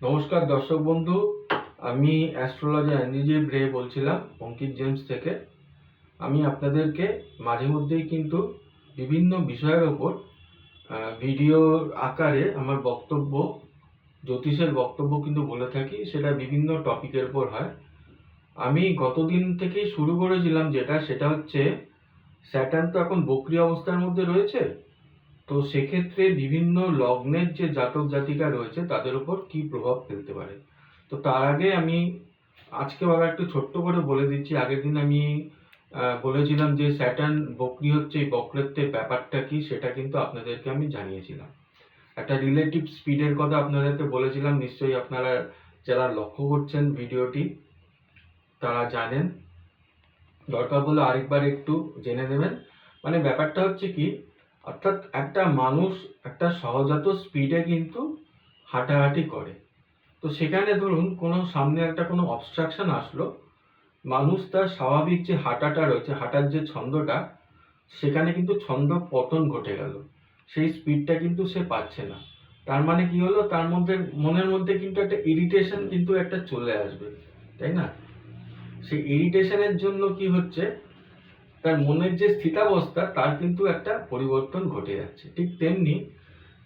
নমস্কার দর্শক বন্ধু, আমি অ্যাস্ট্রোলজার অ্যান্ডিজি ব্রে বলছিলাম অঙ্কিত জেমস থেকে। আমি আপনাদেরকে মাঝে মধ্যেই কিন্তু বিভিন্ন বিষয়ের ওপর ভিডিওর আকারে আমার বক্তব্য, জ্যোতিষের বক্তব্য কিন্তু বলে থাকি, সেটা বিভিন্ন টপিকের উপর হয়। আমি গতদিন থেকেই শুরু করেছিলাম যেটা, সেটা হচ্ছে স্যাটার্ন তো এখন বক্রি অবস্থার মধ্যে রয়েছে তো সেক্ষেত্রে বিভিন্ন লগ্নের যে জাতক জাতিকা রয়েছে, তাদের উপর কি প্রভাব ফেলতে পারে? তো তার আগে আমি আজকে বাবা একটু ছোট্ট করে বলে দিচ্ছি। আগের দিন আমি বলেছিলাম যে স্যাটার্ন বকরি হচ্ছে এই বক্রত্বের ব্যাপারটা কি, সেটা কিন্তু আপনাদেরকে আমি জানিয়েছিলাম। একটা রিলেটিভ স্পিডের কথা আপনাদেরকে বলেছিলাম, নিশ্চয়ই আপনারা যারা লক্ষ্য করছেন ভিডিওটি, তারা জানেন। দরকার হলে আরেকবার একটু জেনে নেবেন। মানে ব্যাপারটা হচ্ছে কি অর্থাৎ একটা মানুষ একটা সহজাত স্পিডে কিন্তু হাঁটাহাঁটি করে। তো সেখানে ধরুন কোনো সামনে একটা কোনো অবস্ট্রাকশন আসলো, মানুষ তার স্বাভাবিক যে হাঁটাটা রয়েছে, হাঁটার যে ছন্দটা, সেখানে কিন্তু ছন্দ পতন ঘটে গেল। সেই স্পিডটা কিন্তু সে পাচ্ছে না। তার মানে কি হলো? তার মধ্যে, মনের মধ্যে কিন্তু একটা ইরিটেশন কিন্তু একটা চলে আসবে, তাই না? সেই ইরিটেশনের জন্য কি হচ্ছে? তার মনের যে স্থিতাবস্থা, তার কিন্তু একটা পরিবর্তন ঘটে যাচ্ছে। ঠিক তেমনি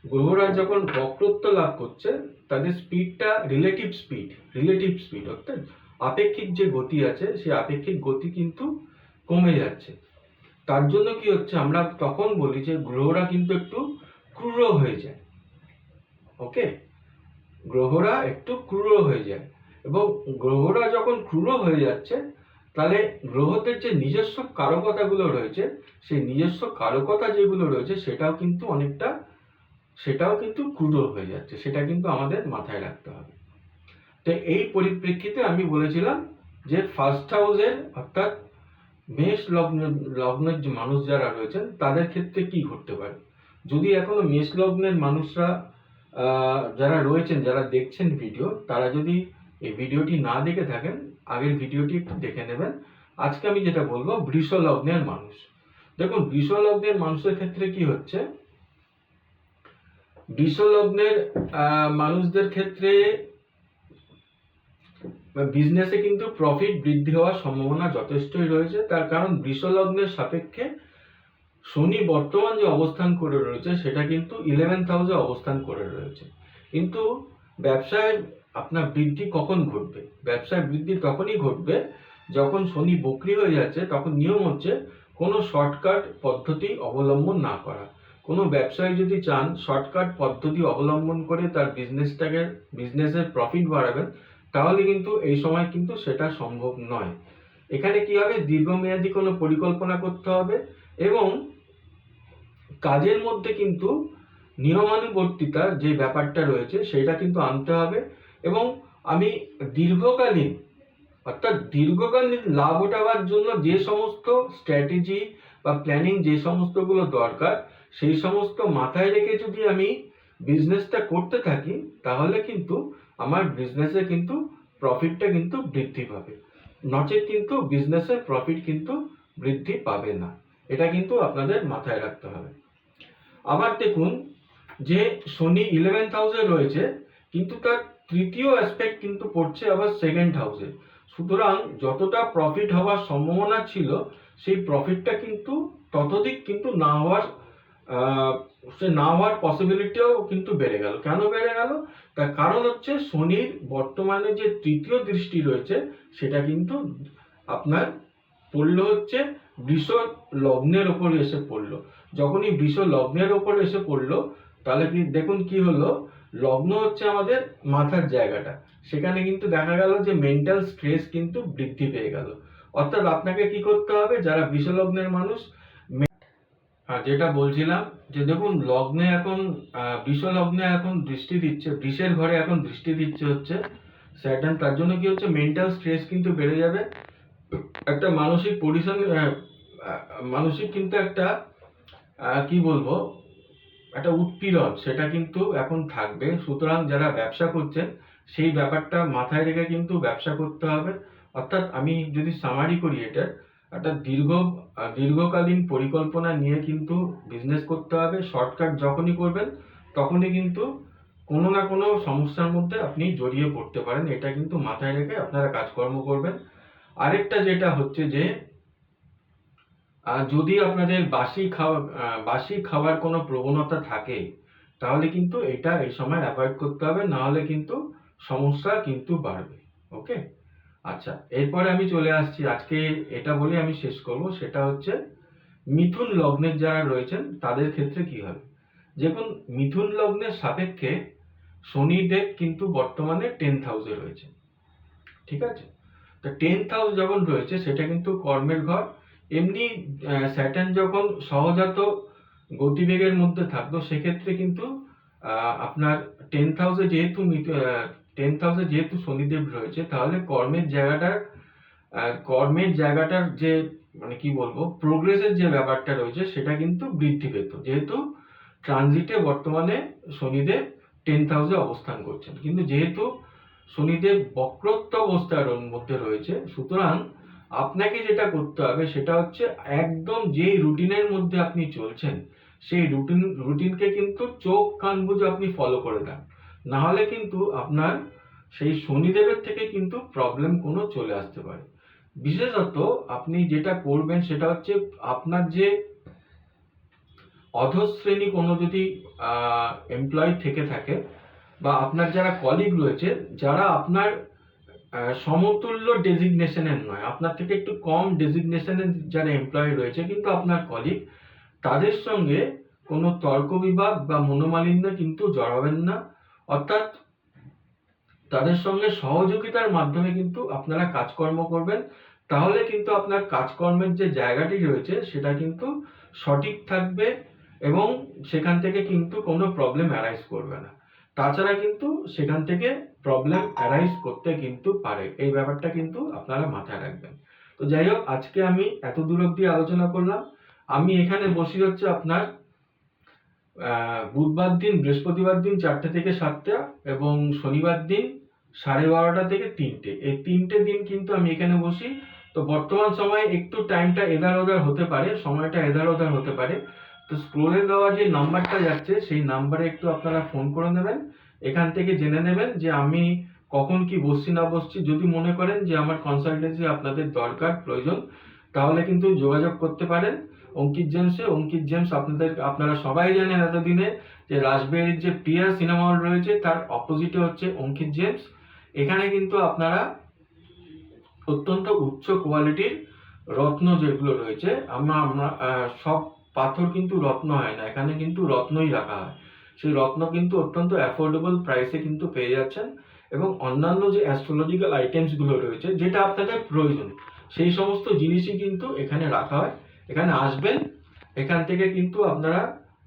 গ্রহরা যখন বক্রত্ব লাভ করছে, তাদের স্পিডটা রিলেটিভ স্পিড রিলেটিভ স্পিড অর্থাৎ আপেক্ষিক যে গতি আছে, সেই আপেক্ষিক গতি কিন্তু কমে যাচ্ছে। তার জন্য কি হচ্ছে, আমরা তখন বলি যে গ্রহরা কিন্তু একটু ক্রূর হয়ে যায়। ওকে গ্রহরা একটু ক্রূর হয়ে যায়। এবং গ্রহরা যখন ক্রূর হয়ে যাচ্ছে তাহলে গ্রহদের যে নিজস্ব কারকতাগুলো রয়েছে, সেই নিজস্ব কারকতা যেগুলো রয়েছে, সেটাও কিন্তু অনেকটা, সেটাও কিন্তু ক্রূর হয়ে যাচ্ছে। সেটা কিন্তু আমাদের মাথায় রাখতে হবে। তো এই পরিপ্রেক্ষিতে আমি বলেছিলাম যে ফার্স্ট হাউসের অর্থাৎ মেষ লগ্ন, লগ্নের যে মানুষ যারা রয়েছেন, তাদের ক্ষেত্রে কি ঘটতে পারে? যদি এখনও মেষ লগ্নের মানুষরা যারা রয়েছেন, যারা দেখছেন ভিডিও তারা যদি এই ভিডিওটি না দেখে থাকেন আগের ভিডিওটি একটু দেখে নেবেন। আজকে আমি যেটা বলব বৃষ লগ্নের মানুষ। দেখুন বৃষ লগ্নের মানুষের ক্ষেত্রে কি হচ্ছে? বৃষ লগ্নের মানুষদের ক্ষেত্রে বিজনেসে কিন্তু প্রফিট বৃদ্ধি হওয়ার সম্ভাবনা যথেষ্টই রয়েছে। তার কারণ বৃষ লগ্নের সাপেক্ষে শনি বর্তমান যে অবস্থান করে রয়েছে, সেটা কিন্তু ইলেভেন্থ হাউসে অবস্থান করে রয়েছে। কিন্তু ব্যবসায় আপনার বৃদ্ধি কখন ঘটবে? ব্যবসায় বৃদ্ধি তখনই ঘটবে যখন শনি বকরি হয়ে যাচ্ছে, তখন নিয়ম হচ্ছে কোনো শর্টকাট পদ্ধতি অবলম্বন না করা। কোনো ব্যবসায়ী যদি চান শর্টকাট পদ্ধতি অবলম্বন করে তার বিজনেসটাকে বিজনেসের প্রফিট বাড়াবেন, তাহলে কিন্তু এই সময় কিন্তু সেটা সম্ভব নয়। এখানে কি হবে? দীর্ঘমেয়াদী কোনো পরিকল্পনা করতে হবে এবং কাজের মধ্যে কিন্তু নিয়মানুবর্তিতার যে ব্যাপারটা রয়েছে, সেটা কিন্তু আনতে হবে। এবং আমি দীর্ঘকালীন, অর্থাৎ দীর্ঘকালীন লাভ ওঠাবার জন্য যে সমস্ত স্ট্র্যাটেজি বা প্ল্যানিং যে সমস্তগুলো দরকার, সেই সমস্ত মাথায় রেখে যদি আমি বিজনেসটা করতে থাকি, তাহলে কিন্তু আমার বিজনেসে কিন্তু প্রফিটটা কিন্তু বৃদ্ধি পাবে। নচেত কিন্তু বিজনেসের প্রফিট কিন্তু বৃদ্ধি পাবে না। এটা কিন্তু আপনাদের মাথায় রাখতে হবে। আবার দেখুন যে শনি ইলেভেন্থ হাউসে রয়েছে, কিন্তু তার তৃতীয় অ্যাসপেক্ট কিন্তু পড়ছে আবার সেকেন্ড হাউসে সুতরাং যতটা প্রফিট হওয়ার সম্ভাবনা ছিল, সেই প্রফিটটা কিন্তু ততোধিক কিন্তু না হওয়ার সে না হওয়ার পসিবিলিটিও কিন্তু বেড়ে গেল। কেন বেড়ে গেল? তার কারণ হচ্ছে শনির বর্তমানে যে তৃতীয় দৃষ্টি রয়েছে, সেটা কিন্তু আপনার পড়ল হচ্ছে বৃষ লগ্নের ওপর এসে পড়ল। যখনই বৃষ লগ্নের ওপর এসে পড়ল, তাহলে কি দেখুন কি হলো? লগ্ন হচ্ছে আমাদের মাথার জায়গাটা। সেখানে কিন্তু দেখা গেল যে মেন্টাল স্ট্রেস কিন্তু বৃদ্ধি পেয়ে গেল। অর্থাৎ আপনাকে কি করতে হবে? যারা বৃষ লগ্নের মানুষ হ্যাঁ যেটা বলছিলাম যে দেখুন লগ্নে এখন আহ, বৃষ এখন দৃষ্টি দিচ্ছে বিষের ঘরে এখন দৃষ্টি দিচ্ছে হচ্ছে স্যাটার্ন তার জন্য কি হচ্ছে? মেন্টাল স্ট্রেস কিন্তু বেড়ে যাবে। একটা মানসিক পরিশ্রম মানসিক কিন্তু একটা কি বলব? একটা উৎপীড়ন, সেটা কিন্তু এখন থাকবে। সুতরাং যারা ব্যবসা করছেন, সেই ব্যাপারটা মাথায় রেখে কিন্তু ব্যবসা করতে হবে। অর্থাৎ আমি যদি সামারি করি এটা, একটা দীর্ঘ, দীর্ঘকালীন পরিকল্পনা নিয়ে কিন্তু বিজনেস করতে হবে। শর্টকাট যখনই করবেন, তখনই কিন্তু কোনো না কোনো সমস্যার মধ্যে আপনি জড়িয়ে পড়তে পারেন। এটা কিন্তু মাথায় রেখে আপনারা কাজকর্ম করবেন। আরেকটা যেটা হচ্ছে যে যদি আপনাদের বাসি খাওয়া বাসি খাওয়ার কোনো প্রবণতা থাকে, তাহলে কিন্তু এটা এই সময় অ্যাভয়েড করতে হবে না হলে কিন্তু সমস্যা কিন্তু বাড়বে ওকে আচ্ছা এরপরে আমি চলে আসছি, আজকে এটা বলে আমি শেষ করব, সেটা হচ্ছে মিথুন লগ্নের যারা রয়েছেন, তাদের ক্ষেত্রে কি হবে? দেখুন, মিথুন লগ্নের সাপেক্ষে শনিদেব কিন্তু বর্তমানে টেন্থ হাউসে রয়েছে ঠিক আছে? তো টেন্থ হাউস যখন রয়েছে, সেটা কিন্তু কর্মের ঘর এমনি স্যাটার্ন যখন সহজাত গতিবেগের মধ্যে থাকতো, সেক্ষেত্রে কিন্তু আপনার টেন হাউসে যেহেতু টেন হাউসে যেহেতু শনিদেব রয়েছে, তাহলে কর্মের জায়গাটার কর্মের জায়গাটার যে মানে কি বলব প্রোগ্রেসের যে ব্যাপারটা রয়েছে, সেটা কিন্তু বৃদ্ধি পেত। যেহেতু ট্রানজিটে বর্তমানে শনিদেব টেন হাউসে অবস্থান করছেন। কিন্তু যেহেতু শনিদেব বক্রত্ব অবস্থার মধ্যে রয়েছে, সুতরাং আপনাকে যেটা করতে হবে সেটা হচ্ছে একদম যেই রুটিনের মধ্যে আপনি চলছেন, সেই রুটিন রুটিনকে কিন্তু চোখ, কান বুঝে আপনি ফলো করে দেন। না হলে কিন্তু আপনার সেই শনিদেবের থেকে কিন্তু প্রবলেম কোনো চলে আসতে পারে। বিশেষত আপনি যেটা করবেন সেটা হচ্ছে আপনার যে অধশ্রেণী কোনো যদি এমপ্লয় থেকে থাকে বা আপনার যারা কলিগ রয়েছে, যারা আপনার সমতুল্য ডেজিগনেশনের নয়। আপনার থেকে একটু কম ডেজিগনেশনের যারা এমপ্লয়ি রয়েছে, কিন্তু আপনার কলিগ তাদের সঙ্গে কোনো তর্ক বিভাগ বা মনোমালিন্য কিন্তু জড়াবেন না। অর্থাৎ তাদের সঙ্গে সহযোগিতার মাধ্যমে কিন্তু আপনারা কাজকর্ম করবেন। তাহলে কিন্তু আপনার কাজকর্মের যে জায়গাটি রয়েছে, সেটা কিন্তু সঠিক থাকবে এবং সেখান থেকে কিন্তু কোনো প্রবলেম অ্যারাইজ করবে না। তাছাড়া কিন্তু সেখান থেকে প্রবলেম অ্যারাইজ করতে কিন্তু পারে। এই ব্যাপারটা কিন্তু আপনারা মাথায় রাখবেন। তো যাই হোক, আজকে আমি এত দূর অব্দি আলোচনা করলাম। আমি এখানে বসি হচ্ছে আপনার বুধবার দিন, বৃহস্পতিবার দিন চারটে থেকে সাতটা এবং শনিবার দিন সাড়ে বারোটা থেকে তিনটে। এই তিনটে দিন কিন্তু আমি এখানে বসি। তো বর্তমান সময়ে একটু টাইমটা এধার ওধার হতে পারে, সময়টা এধার ওধার হতে পারে। তো স্ক্রোলে দেওয়া যে নাম্বারটা যাচ্ছে, সেই নাম্বারে একটু আপনারা ফোন করে নেবেন। এখান থেকে জেনে নেবেন যে আমি কখন কি বসছি না বসছি। যদি মনে করেন যে আমার কনসালটেন্সি আপনাদের দরকার, প্রয়োজন, তাহলে কিন্তু যোগাযোগ করতে পারেন। অঙ্কিত জেমসে অঙ্কিত জেমস আপনাদের, আপনারা সবাই জানেন এতদিনে যে রাসবিহারীর যে প্রিয়া সিনেমা হল রয়েছে, তার অপোজিটে হচ্ছে অঙ্কিত জেমস। এখানে কিন্তু আপনারা অত্যন্ত উচ্চ কোয়ালিটির রত্ন যেগুলো রয়েছে, আমরা আমরা সব পাথর কিন্তু রত্ন হয় না। এখানে কিন্তু রত্নই রাখা হয়। সেই রত্ন কিন্তু অত্যন্ত অ্যাফোর্ডেবল প্রাইসে কিন্তু পেয়ে যাচ্ছেন এবং অন্যান্য যে অ্যাস্ট্রোলজিক্যাল আইটেমসগুলো রয়েছে, যেটা আপনাদের প্রয়োজন, সেই সমস্ত জিনিসই কিন্তু এখানে রাখা হয়। এখানে আসবেন, এখান থেকে কিন্তু আপনারা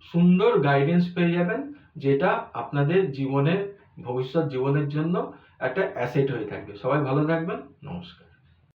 সুন্দর গাইডেন্স পেয়ে যাবেন, যেটা আপনাদের জীবনের, ভবিষ্যৎ জীবনের জন্য একটা অ্যাসেট হয়ে থাকবে। সবাই ভালো থাকবেন, নমস্কার।